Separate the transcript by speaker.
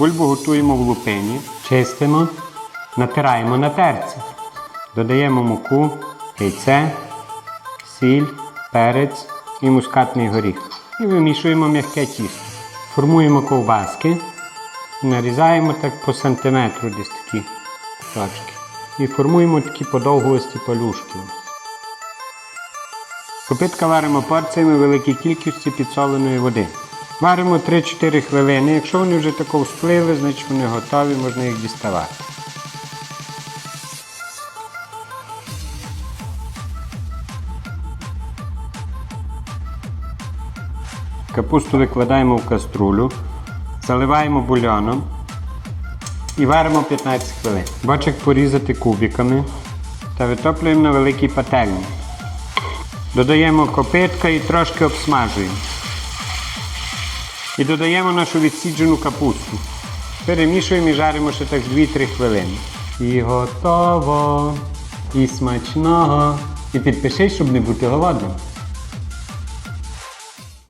Speaker 1: Бульбу готуємо в лупині, чистимо, натираємо на терці. Додаємо муку, яйце, сіль, перець і мускатний горіх. І вимішуємо м'яке тісто. Формуємо ковбаски, нарізаємо так по сантиметру десь такі кусочки. І формуємо такі подовгості палюшки. Копитка варимо порціями великій кількості підсоленої води. Варимо 3-4 хвилини. Якщо вони вже тако всплили, значить вони готові, можна їх діставати. Капусту викладаємо в каструлю, заливаємо бульйоном і варимо 15 хвилин. Бочок порізати кубиками та витоплюємо на великій пательні. Додаємо копитка і трошки обсмажуємо. І додаємо нашу відсіджену капусту. Перемішуємо і жаримо ще так 2-3 хвилини. І готово. І смачного. І підпишись, щоб не бути голодним.